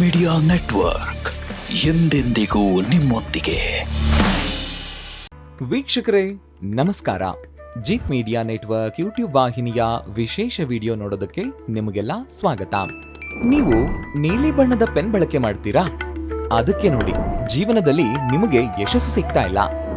Media network ಎಂದೆಂದಿಗೂ ನಿಮ್ಮೊಂದಿಗೆ. ವೀಕ್ಷಕರೇ, ನಮಸ್ಕಾರ. ಜೀತ್ ಮೀಡಿಯಾ ನೆಟ್ವರ್ಕ್ ಯೂಟ್ಯೂಬ್ ವಾಹಿನಿಯ ವಿಶೇಷ ವಿಡಿಯೋ ನೋಡೋದಕ್ಕೆ ನಿಮಗೆಲ್ಲ ಸ್ವಾಗತ. ನೀವು ನೀಲಿ ಬಣ್ಣದ ಪೆನ್ ಬಳಕೆ ಮಾಡ್ತೀರಾ? ಅದಕ್ಕೆ ನೋಡಿ, ಜೀವನದಲ್ಲಿ ನಿಮಗೆ ಯಶಸ್ಸು ಸಿಗ್ತಾ ಇಲ್ಲ.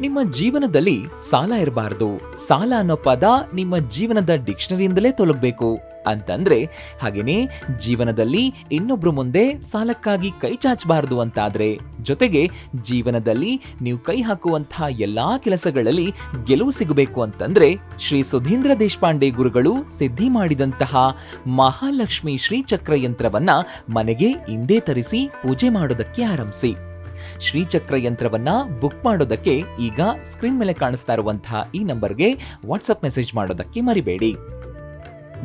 ನಿಮ್ಮ ಜೀವನದಲ್ಲಿ ಸಾಲ ಇರಬಾರದು. ಸಾಲ ಅನ್ನೋ ಪದ ನಿಮ್ಮ ಜೀವನದ ಡಿಕ್ಷನರಿಯಿಂದಲೇ ತೊಲಗಬೇಕು. ಅಂತಂದ್ರೆ, ಹಾಗೇನೇ ಜೀವನದಲ್ಲಿ ಇನ್ನೊಬ್ರು ಮುಂದೆ ಸಾಲಕ್ಕಾಗಿ ಕೈ ಚಾಚಬಾರದು ಅಂತಾದ್ರೆ, ಜೊತೆಗೆ ಜೀವನದಲ್ಲಿ ನೀವು ಕೈ ಹಾಕುವಂತಹ ಎಲ್ಲಾ ಕೆಲಸಗಳಲ್ಲಿ ಗೆಲುವು ಸಿಗಬೇಕು ಅಂತಂದ್ರೆ, ಶ್ರೀ ಸುಧೀಂದ್ರ ದೇಶಪಾಂಡೆ ಗುರುಗಳು ಸಿದ್ಧಿ ಮಾಡಿದಂತಹ ಮಹಾಲಕ್ಷ್ಮಿ ಶ್ರೀಚಕ್ರ ಯಂತ್ರವನ್ನ ಮನೆಗೆ ಹಿಂದೆ ತರಿಸಿ ಪೂಜೆ ಮಾಡೋದಕ್ಕೆ ಆರಂಭಿಸಿ. ಶ್ರೀಚಕ್ರ ಯಂತ್ರವನ್ನ ಬುಕ್ ಮಾಡೋದಕ್ಕೆ ಈಗ ಸ್ಕ್ರೀನ್ ಮೇಲೆ ಕಾಣಿಸ್ತಾ ಇರುವಂತಹ ಈ ನಂಬರ್ಗೆ ವಾಟ್ಸಪ್ ಮೆಸೇಜ್ ಮಾಡೋದಕ್ಕೆ ಮರಿಬೇಡಿ.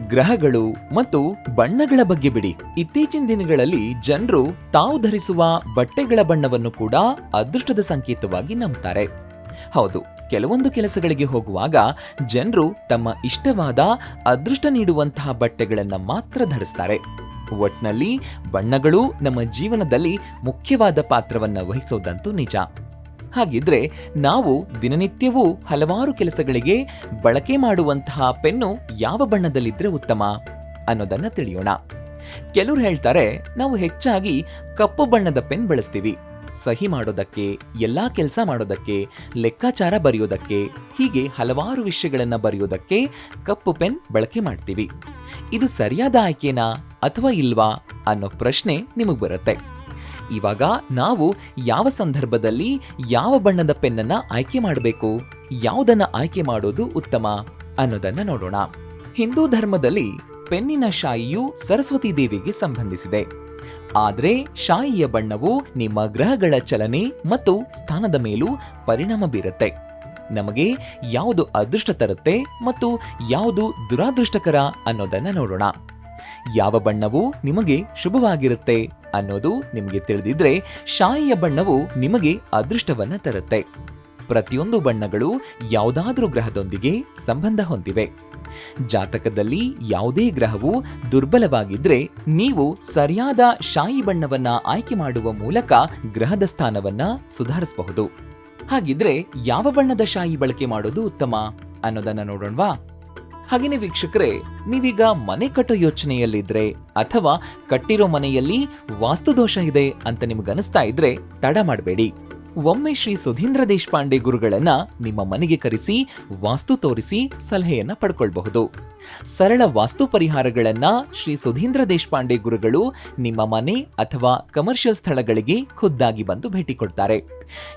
ಗ್ರಹಗಳು ಮತ್ತು ಬಣ್ಣಗಳ ಬಗ್ಗೆ ಬಿಡಿ. ಇತ್ತೀಚಿನ ದಿನಗಳಲ್ಲಿ ಜನರು ತಾವು ಧರಿಸುವ ಬಟ್ಟೆಗಳ ಬಣ್ಣವನ್ನು ಕೂಡ ಅದೃಷ್ಟದ ಸಂಕೇತವಾಗಿ ನಂಬ್ತಾರೆ. ಹೌದು, ಕೆಲವೊಂದು ಕೆಲಸಗಳಿಗೆ ಹೋಗುವಾಗ ಜನರು ತಮ್ಮ ಇಷ್ಟವಾದ ಅದೃಷ್ಟ ನೀಡುವಂತಹ ಬಟ್ಟೆಗಳನ್ನು ಮಾತ್ರ ಧರಿಸ್ತಾರೆ. ಒಟ್ನಲ್ಲಿ ಬಣ್ಣಗಳು ನಮ್ಮ ಜೀವನದಲ್ಲಿ ಮುಖ್ಯವಾದ ಪಾತ್ರವನ್ನು ವಹಿಸೋದಂತೂ ನಿಜ. ಹಾಗಿದ್ರೆ ನಾವು ದಿನನಿತ್ಯವೂ ಹಲವಾರು ಕೆಲಸಗಳಿಗೆ ಬಳಕೆ ಮಾಡುವಂತಹ ಪೆನ್ನು ಯಾವ ಬಣ್ಣದಲ್ಲಿದ್ದರೆ ಉತ್ತಮ ಅನ್ನೋದನ್ನ ತಿಳಿಯೋಣ. ಕೆಲವರು ಹೇಳ್ತಾರೆ, ನಾವು ಹೆಚ್ಚಾಗಿ ಕಪ್ಪು ಬಣ್ಣದ ಪೆನ್ ಬಳಸ್ತೀವಿ. ಸಹಿ ಮಾಡೋದಕ್ಕೆ, ಎಲ್ಲಾ ಕೆಲಸ ಮಾಡೋದಕ್ಕೆ, ಲೆಕ್ಕಾಚಾರ ಬರೆಯೋದಕ್ಕೆ, ಹೀಗೆ ಹಲವಾರು ವಿಷಯಗಳನ್ನು ಬರೆಯೋದಕ್ಕೆ ಕಪ್ಪು ಪೆನ್ ಬಳಕೆ ಮಾಡ್ತೀವಿ. ಇದು ಸರಿಯಾದ ಆಯ್ಕೆನಾ ಅಥವಾ ಇಲ್ವಾ ಅನ್ನೋ ಪ್ರಶ್ನೆ ನಿಮಗೆ ಬರುತ್ತೆ. ಇವಾಗ ನಾವು ಯಾವ ಸಂದರ್ಭದಲ್ಲಿ ಯಾವ ಬಣ್ಣದ ಪೆನ್ನನ್ನು ಆಯ್ಕೆ ಮಾಡಬೇಕು, ಯಾವುದನ್ನ ಆಯ್ಕೆ ಮಾಡೋದು ಉತ್ತಮ ಅನ್ನೋದನ್ನ ನೋಡೋಣ. ಹಿಂದೂ ಧರ್ಮದಲ್ಲಿ ಪೆನ್ನಿನ ಶಾಯಿಯು ಸರಸ್ವತಿ ದೇವಿಗೆ ಸಂಬಂಧಿಸಿದೆ. ಆದರೆ ಶಾಯಿಯ ಬಣ್ಣವು ನಿಮ್ಮ ಗ್ರಹಗಳ ಚಲನೆ ಮತ್ತು ಸ್ಥಾನದ ಮೇಲೂ ಪರಿಣಾಮ ಬೀರುತ್ತೆ. ನಮಗೆ ಯಾವುದು ಅದೃಷ್ಟ ತರುತ್ತೆ ಮತ್ತು ಯಾವುದು ದುರಾದೃಷ್ಟಕರ ಅನ್ನೋದನ್ನು ನೋಡೋಣ. ಯಾವ ಬಣ್ಣವು ನಿಮಗೆ ಶುಭವಾಗಿರುತ್ತೆ ಅನ್ನೋದು ನಿಮಗೆ ತಿಳಿದಿದ್ರೆ ಶಾಯಿಯ ಬಣ್ಣವು ನಿಮಗೆ ಅದೃಷ್ಟವನ್ನ ತರುತ್ತೆ. ಪ್ರತಿಯೊಂದು ಬಣ್ಣಗಳು ಯಾವುದಾದರೂ ಗ್ರಹದೊಂದಿಗೆ ಸಂಬಂಧ ಹೊಂದಿವೆ. ಜಾತಕದಲ್ಲಿ ಯಾವುದೇ ಗ್ರಹವು ದುರ್ಬಲವಾಗಿದ್ರೆ ನೀವು ಸರಿಯಾದ ಶಾಯಿ ಬಣ್ಣವನ್ನ ಆಯ್ಕೆ ಮಾಡುವ ಮೂಲಕ ಗ್ರಹದ ಸ್ಥಾನವನ್ನ ಸುಧಾರಿಸಬಹುದು. ಹಾಗಿದ್ರೆ ಯಾವ ಬಣ್ಣದ ಶಾಯಿ ಬಳಕೆ ಮಾಡೋದು ಉತ್ತಮ ಅನ್ನೋದನ್ನ ನೋಡೋಣವಾ? ಹಾಗೇನೆ ವೀಕ್ಷಕರೇ, ನೀವೀಗ ಮನೆ ಕಟ್ಟೋ ಯೋಚನೆಯಲ್ಲಿದ್ರೆ ಅಥವಾ ಕಟ್ಟಿರೋ ಮನೆಯಲ್ಲಿ ವಾಸ್ತುದೋಷ ಇದೆ ಅಂತ ನಿಮ್ಗನಿಸ್ತಾ ಇದ್ರೆ ತಡ ಮಾಡಬೇಡಿ. ಒಮ್ಮೆ ಶ್ರೀ ಸುಧೀಂದ್ರ ದೇಶಪಾಂಡೆ ಗುರುಗಳನ್ನ ನಿಮ್ಮ ಮನೆಗೆ ಕರೆಸಿ, ವಾಸ್ತು ತೋರಿಸಿ ಸಲಹೆಯನ್ನ ಪಡ್ಕೊಳ್ಬಹುದು. ಸರಳ ವಾಸ್ತು ಪರಿಹಾರಗಳನ್ನ ಶ್ರೀ ಸುಧೀಂದ್ರ ದೇಶಪಾಂಡೆ ಗುರುಗಳು ನಿಮ್ಮ ಮನೆ ಅಥವಾ ಕಮರ್ಷಿಯಲ್ ಸ್ಥಳಗಳಿಗೆ ಖುದ್ದಾಗಿ ಬಂದು ಭೇಟಿ ಕೊಡ್ತಾರೆ.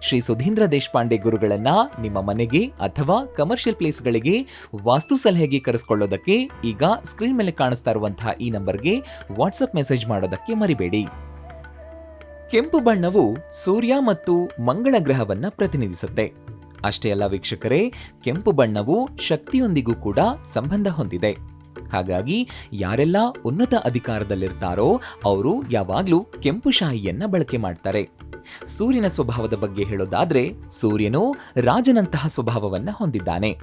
ಶ್ರೀ ಸುಧೀಂದ್ರ ದೇಶಪಾಂಡೆ ಗುರುಗಳನ್ನ ನಿಮ್ಮ ಮನೆಗೆ ಅಥವಾ ಕಮರ್ಷಿಯಲ್ ಪ್ಲೇಸ್ಗಳಿಗೆ ವಾಸ್ತು ಸಲಹೆಗೆ ಕರೆಸ್ಕೊಳ್ಳೋದಕ್ಕೆ ಈಗ ಸ್ಕ್ರೀನ್ ಮೇಲೆ ಕಾಣಿಸ್ತಾ ಇರುವಂತಹ ಈ ನಂಬರ್ಗೆ ವಾಟ್ಸಪ್ ಮೆಸೇಜ್ ಮಾಡೋದಕ್ಕೆ ಮರಿಬೇಡಿ. ಕೆಂಪು ಬಣ್ಣವು ಸೂರ್ಯ ಮತ್ತು ಮಂಗಳ ಗ್ರಹವನ್ನ ಪ್ರತಿನಿಧಿಸುತ್ತೆ. ಅಷ್ಟೇ ಅಲ್ಲ ವೀಕ್ಷಕರೇ, ಕೆಂಪು ಬಣ್ಣವು ಶಕ್ತಿಯೊಂದಿಗೂ ಕೂಡ ಸಂಬಂಧ ಹೊಂದಿದೆ. ಹಾಗಾಗಿ ಯಾರೆಲ್ಲ ಉನ್ನತ ಅಧಿಕಾರದಲ್ಲಿರ್ತಾರೋ ಅವರು ಯಾವಾಗಲೂ ಕೆಂಪು ಶಾಹಿಯನ್ನ ಬಳಕೆ ಮಾಡ್ತಾರೆ. ಸೂರ್ಯನ ಸ್ವಭಾವದ ಬಗ್ಗೆ ಹೇಳೋದಾದ್ರೆ ಸೂರ್ಯನು ರಾಜನಂತಹ ಸ್ವಭಾವವನ್ನ ಹೊಂದಿದ್ದಾನೆ.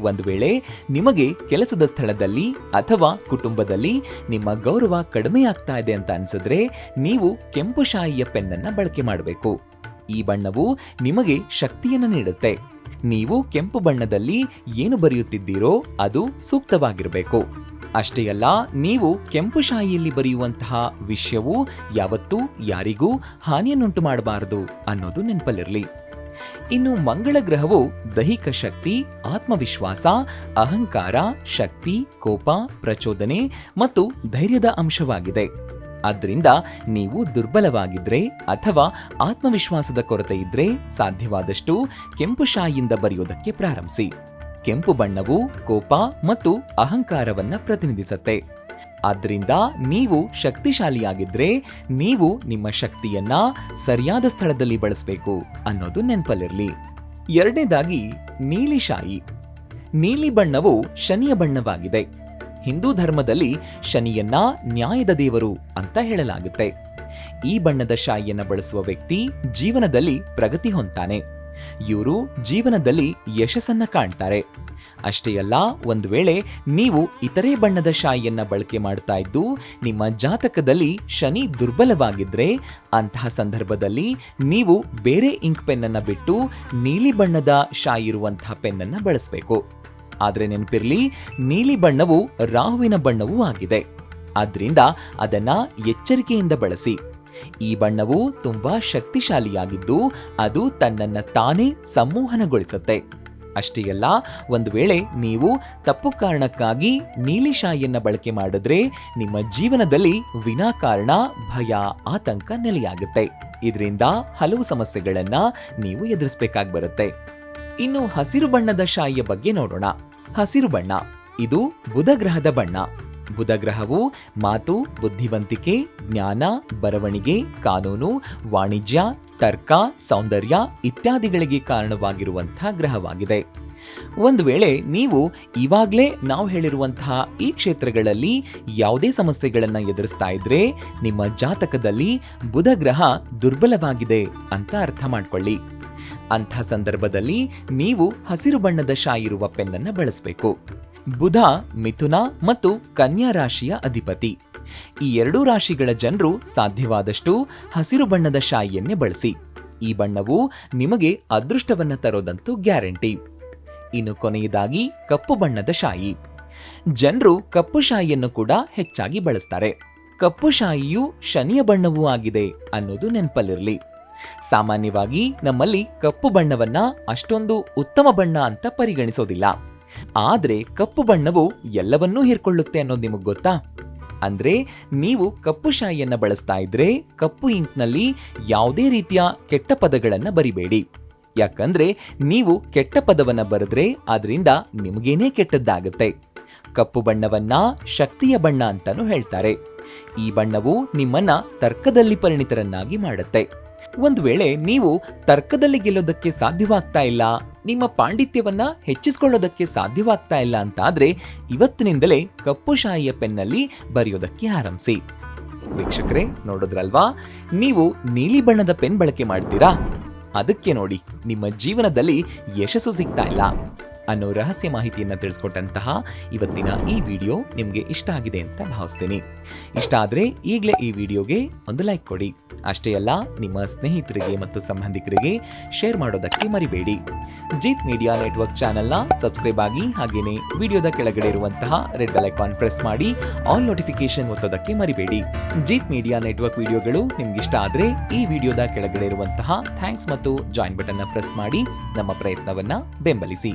ಒಂದು ವೇಳೆ ನಿಮಗೆ ಕೆಲಸದ ಸ್ಥಳದಲ್ಲಿ ಅಥವಾ ಕುಟುಂಬದಲ್ಲಿ ನಿಮ್ಮ ಗೌರವ ಕಡಿಮೆ ಆಗ್ತಾ ಇದೆ ಅಂತ ಅನ್ಸಿದ್ರೆ ನೀವು ಕೆಂಪು ಶಾಯಿಯ ಪೆನ್ನನ್ನು ಬಳಕೆ ಮಾಡಬೇಕು. ಈ ಬಣ್ಣವು ನಿಮಗೆ ಶಕ್ತಿಯನ್ನು ನೀಡುತ್ತೆ. ನೀವು ಕೆಂಪು ಬಣ್ಣದಲ್ಲಿ ಏನು ಬರೆಯುತ್ತಿದ್ದೀರೋ ಅದು ಸೂಕ್ತವಾಗಿರಬೇಕು. ಅಷ್ಟೇ ಅಲ್ಲ, ನೀವು ಕೆಂಪು ಶಾಯಿಯಲ್ಲಿ ಬರೆಯುವಂತಹ ವಿಷಯವು ಯಾವತ್ತೂ ಯಾರಿಗೂ ಹಾನಿಯನ್ನುಂಟು ಮಾಡಬಾರದು ಅನ್ನೋದು ನೆನಪಲ್ಲಿರಲಿ. ಇನ್ನು ಮಂಗಳ ಗ್ರಹವು ದೈಹಿಕ ಶಕ್ತಿ, ಆತ್ಮವಿಶ್ವಾಸ, ಅಹಂಕಾರ, ಶಕ್ತಿ, ಕೋಪ, ಪ್ರಚೋದನೆ ಮತ್ತು ಧೈರ್ಯದ ಅಂಶವಾಗಿದೆ. ಆದ್ದರಿಂದ ನೀವು ದುರ್ಬಲವಾಗಿದ್ರೆ ಅಥವಾ ಆತ್ಮವಿಶ್ವಾಸದ ಕೊರತೆ ಇದ್ರೆ ಸಾಧ್ಯವಾದಷ್ಟು ಕೆಂಪು ಶಾಯಿಯಿಂದ ಬರೆಯೋದಕ್ಕೆ ಪ್ರಾರಂಭಿಸಿ. ಕೆಂಪು ಬಣ್ಣವು ಕೋಪ ಮತ್ತು ಅಹಂಕಾರವನ್ನ ಪ್ರತಿನಿಧಿಸುತ್ತೆ. ಆದ್ರಿಂದ ನೀವು ಶಕ್ತಿಶಾಲಿಯಾಗಿದ್ರೆ ನೀವು ನಿಮ್ಮ ಶಕ್ತಿಯನ್ನ ಸರಿಯಾದ ಸ್ಥಳದಲ್ಲಿ ಬಳಸಬೇಕು ಅನ್ನೋದು ನೆನಪಲ್ಲಿರಲಿ. ಎರಡನೇದಾಗಿ ನೀಲಿ ಶಾಯಿ ನೀಲಿ ಬಣ್ಣವು ಶನಿಯ ಬಣ್ಣವಾಗಿದೆ. ಹಿಂದೂ ಧರ್ಮದಲ್ಲಿ ಶನಿಯನ್ನ ನ್ಯಾಯದ ದೇವರು ಅಂತ ಹೇಳಲಾಗುತ್ತೆ. ಈ ಬಣ್ಣದ ಶಾಯಿಯನ್ನು ಬಳಸುವ ವ್ಯಕ್ತಿ ಜೀವನದಲ್ಲಿ ಪ್ರಗತಿ ಹೊಂದ್ತಾನೆ. ಇವರು ಜೀವನದಲ್ಲಿ ಯಶಸ್ಸನ್ನ ಕಾಣ್ತಾರೆ. ಅಷ್ಟೇ ಅಲ್ಲ, ಒಂದು ವೇಳೆ ನೀವು ಇತರೆ ಬಣ್ಣದ ಶಾಯಿಯನ್ನ ಬಳಕೆ ಮಾಡ್ತಾ ಇದ್ದು, ನಿಮ್ಮ ಜಾತಕದಲ್ಲಿ ಶನಿ ದುರ್ಬಲವಾಗಿದ್ರೆ, ಅಂತಹ ಸಂದರ್ಭದಲ್ಲಿ ನೀವು ಬೇರೆ ಇಂಕ್ ಪೆನ್ನನ್ನ ಬಿಟ್ಟು ನೀಲಿ ಬಣ್ಣದ ಶಾಯಿ ಇರುವಂತಹ ಪೆನ್ನನ್ನ ಬಳಸಬೇಕು. ಆದರೆ ನೆನಪಿರ್ಲಿ, ನೀಲಿ ಬಣ್ಣವು ರಾಹುವಿನ ಬಣ್ಣವೂ ಆಗಿದೆ. ಆದ್ದರಿಂದ ಅದನ್ನ ಎಚ್ಚರಿಕೆಯಿಂದ ಬಳಸಿ. ಈ ಬಣ್ಣವು ತುಂಬಾ ಶಕ್ತಿಶಾಲಿಯಾಗಿದ್ದು, ಅದು ತನ್ನನ್ನ ತಾನೇ ಸಂಮೋಹನಗೊಳಿಸುತ್ತೆ. ಅಷ್ಟೇ ಅಲ್ಲ ಒಂದು ವೇಳೆ ನೀವು ತಪ್ಪು ಕಾರಣಕ್ಕಾಗಿ ನೀಲಿ ಶಾಯಿಯನ್ನ ಬಳಕೆ ಮಾಡಿದ್ರೆ ನಿಮ್ಮ ಜೀವನದಲ್ಲಿ ವಿನಾಕಾರಣ, ಭಯ, ಆತಂಕ ನೆಲೆಯಾಗುತ್ತೆ. ಇದರಿಂದ ಹಲವು ಸಮಸ್ಯೆಗಳನ್ನ ನೀವು ಎದುರಿಸಬೇಕಾಗಿ ಬರುತ್ತೆ. ಇನ್ನು ಹಸಿರು ಬಣ್ಣದ ಶಾಯಿಯ ಬಗ್ಗೆ ನೋಡೋಣ. ಹಸಿರು ಬಣ್ಣ, ಇದು ಬುಧ ಗ್ರಹದ ಬಣ್ಣ. ಬುಧ ಗ್ರಹವು ಮಾತು, ಬುದ್ಧಿವಂತಿಕೆ, ಜ್ಞಾನ, ಬರವಣಿಗೆ, ಕಾನೂನು, ವಾಣಿಜ್ಯ ತರ್ಕ, ಸೌಂದರ್ಯ ಇತ್ಯಾದಿಗಳಿಗೆ ಕಾರಣವಾಗಿರುವಂತಹ ಗ್ರಹವಾಗಿದೆ. ಒಂದು ವೇಳೆ ನೀವು ಇವಾಗಲೇ ನಾವು ಹೇಳಿರುವಂತಹ ಈ ಕ್ಷೇತ್ರಗಳಲ್ಲಿ ಯಾವುದೇ ಸಮಸ್ಯೆಗಳನ್ನು ಎದುರಿಸ್ತಾ ಇದ್ರೆ ನಿಮ್ಮ ಜಾತಕದಲ್ಲಿ ಬುಧ ಗ್ರಹ ದುರ್ಬಲವಾಗಿದೆ ಅಂತ ಅರ್ಥ ಮಾಡ್ಕೊಳ್ಳಿ. ಅಂಥ ಸಂದರ್ಭದಲ್ಲಿ ನೀವು ಹಸಿರು ಬಣ್ಣದ ಶಾಯಿರುವ ಪೆನ್ನನ್ನು ಬಳಸಬೇಕು. ಬುಧ ಮಿಥುನ ಮತ್ತು ಕನ್ಯಾ ರಾಶಿಯ ಅಧಿಪತಿ. ಈ ಎರಡೂ ರಾಶಿಗಳ ಜನರು ಸಾಧ್ಯವಾದಷ್ಟು ಹಸಿರು ಬಣ್ಣದ ಶಾಯಿಯನ್ನೇ ಬಳಸಿ. ಈ ಬಣ್ಣವು ನಿಮಗೆ ಅದೃಷ್ಟವನ್ನು ತರೋದಂತೂ ಗ್ಯಾರಂಟಿ. ಇನ್ನು ಕೊನೆಯದಾಗಿ ಕಪ್ಪು ಬಣ್ಣದ ಶಾಯಿ. ಜನರು ಕಪ್ಪು ಶಾಯಿಯನ್ನು ಕೂಡ ಹೆಚ್ಚಾಗಿ ಬಳಸ್ತಾರೆ. ಕಪ್ಪು ಶಾಯಿಯು ಶನಿಯ ಬಣ್ಣವೂ ಆಗಿದೆ ಅನ್ನೋದು ನೆನಪಲ್ಲಿರಲಿ. ಸಾಮಾನ್ಯವಾಗಿ ನಮ್ಮಲ್ಲಿ ಕಪ್ಪು ಬಣ್ಣವನ್ನ ಅಷ್ಟೊಂದು ಉತ್ತಮ ಬಣ್ಣ ಅಂತ ಪರಿಗಣಿಸೋದಿಲ್ಲ. ಆದರೆ ಕಪ್ಪು ಬಣ್ಣವು ಎಲ್ಲವನ್ನೂ ಹೀರ್ಕೊಳ್ಳುತ್ತೆ ಅನ್ನೋದು ನಿಮಗೆ ಗೊತ್ತಾ? ಅಂದ್ರೆ ನೀವು ಕಪ್ಪು ಶಾಯಿಯನ್ನು ಬಳಸ್ತಾ ಇದ್ರೆ ಕಪ್ಪು ಇಂಕ್ನಲ್ಲಿ ಯಾವುದೇ ರೀತಿಯ ಕೆಟ್ಟ ಪದಗಳನ್ನು ಬರಿಬೇಡಿ. ಯಾಕಂದ್ರೆ ನೀವು ಕೆಟ್ಟ ಪದವನ್ನ ಬರೆದ್ರೆ ಅದರಿಂದ ನಿಮಗೇನೇ ಕೆಟ್ಟದ್ದಾಗುತ್ತೆ. ಕಪ್ಪು ಬಣ್ಣವನ್ನ ಶಕ್ತಿಯ ಬಣ್ಣ ಅಂತಾನೂ ಹೇಳ್ತಾರೆ. ಈ ಬಣ್ಣವು ನಿಮ್ಮನ್ನ ತರ್ಕದಲ್ಲಿ ಪರಿಣಿತರನ್ನಾಗಿ ಮಾಡುತ್ತೆ. ಒಂದು ವೇಳೆ ನೀವು ತರ್ಕದಲ್ಲಿ ಗೆಲ್ಲೋದಕ್ಕೆ ಸಾಧ್ಯವಾಗ್ತಾ ಇಲ್ಲ ನಿಮ್ಮ ಪಾಂಡಿತ್ಯವನ್ನ ಹೆಚ್ಚಿಸ್ಕೊಳ್ಳೋದಕ್ಕೆ ಸಾಧ್ಯವಾಗ್ತಾ ಇಲ್ಲ ಅಂತಾದರೆ ಇವತ್ತಿನಿಂದಲೇ ಕಪ್ಪು ಶಾಯಿಯ ಪೆನ್ನಲ್ಲಿ ಬರೆಯೋದಕ್ಕೆ ಆರಂಭಿಸಿ. ವೀಕ್ಷಕರೇ, ನೋಡೋದ್ರಲ್ವಾ? ನೀವು ನೀಲಿ ಬಣ್ಣದ ಪೆನ್ ಬಳಕೆ ಮಾಡ್ತೀರಾ? ಅದಕ್ಕೆ ನೋಡಿ, ನಿಮ್ಮ ಜೀವನದಲ್ಲಿ ಯಶಸ್ಸು ಸಿಗ್ತಾ ಇಲ್ಲ. ಅನ್ನೋ ರಹಸ್ಯ ಮಾಹಿತಿಯನ್ನು ತಿಳಿಸ್ಕೊಟ್ಟಂತಹ ಇವತ್ತಿನ ಈ ವಿಡಿಯೋ ನಿಮಗೆ ಇಷ್ಟ ಆಗಿದೆ ಅಂತ ಭಾವಿಸ್ತೀನಿ. ಇಷ್ಟ ಆದರೆ ಈಗಲೇ ಈ ವಿಡಿಯೋಗೆ ಒಂದು ಲೈಕ್ ಕೊಡಿ. ಅಷ್ಟೇ ಅಲ್ಲ, ನಿಮ್ಮ ಸ್ನೇಹಿತರಿಗೆ ಮತ್ತು ಸಂಬಂಧಿಕರಿಗೆ ಶೇರ್ ಮಾಡೋದಕ್ಕೆ ಮರಿಬೇಡಿ. ಜೀತ್ ಮೀಡಿಯಾ ನೆಟ್ವರ್ಕ್ ಚಾನೆಲ್ನ ಸಬ್ಸ್ಕ್ರೈಬ್ ಆಗಿ ಹಾಗೆಯೇ ವಿಡಿಯೋದ ಕೆಳಗಡೆ ಇರುವಂತಹ ರೆಡ್ ಬೆಲ್ ಐಕಾನ್ ಪ್ರೆಸ್ ಮಾಡಿ ಆಲ್ ನೋಟಿಫಿಕೇಶನ್ ಒತ್ತೋದಕ್ಕೆ ಮರಿಬೇಡಿ. ಜೀತ್ ಮೀಡಿಯಾ ನೆಟ್ವರ್ಕ್ ವಿಡಿಯೋಗಳು ನಿಮ್ಗೆ ಇಷ್ಟ ಆದ್ರೆ ಈ ವಿಡಿಯೋದ ಕೆಳಗಡೆ ಇರುವಂತಹ ಥ್ಯಾಂಕ್ಸ್ ಮತ್ತು ಜಾಯಿನ್ ಬಟನ್ನ ಪ್ರೆಸ್ ಮಾಡಿ ನಮ್ಮ ಪ್ರಯತ್ನವನ್ನ ಬೆಂಬಲಿಸಿ.